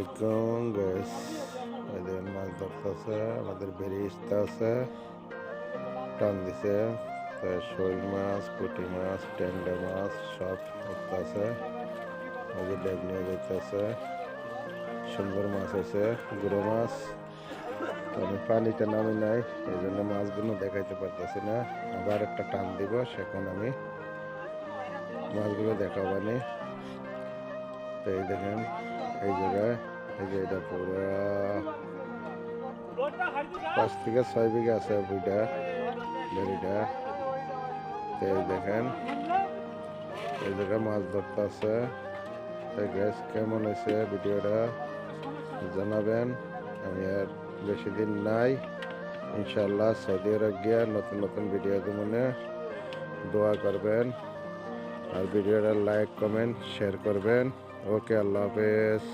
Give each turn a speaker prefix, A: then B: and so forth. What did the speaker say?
A: আলাইকুম গ্যাস এদের মাছ ধরতেছে আমাদের বেরিস্তা আছে। টান দিছে। শোল মাছ, পুঁটি মাছ, ট্যাংরা মাছ, সব ওই যে ডেগ নিয়ে যেতেছে সুন্দর মাছ আছে, গুঁড়ো মাছ। আমি পানিতে নামি নাই, এই জন্য মাছগুলো দেখাইতে পারতেছি না। আবার একটা টান দিব, সেখানে আমি মাছগুলো দেখাবানি তো এই দেখেন এই জায়গায়, এই যে পাঁচ থেকে ছয় বিঘা আছে বইটা বেড়িটা। এই দেখেন, এই জায়গায় মাছ ধরতে আছে। গ্যাস কেমন হয়েছে ভিডিওটা জানাবেন? আমি আর বেশি দিন নাই। ইনশাল্লাহ সৌদি আরব গিয়ে নতুন নতুন ভিডিও মনে দোয়া করবেন। আর ভিডিওটা লাইক কমেন্ট শেয়ার করবেন। ওকে আল্লাহ হাফেজ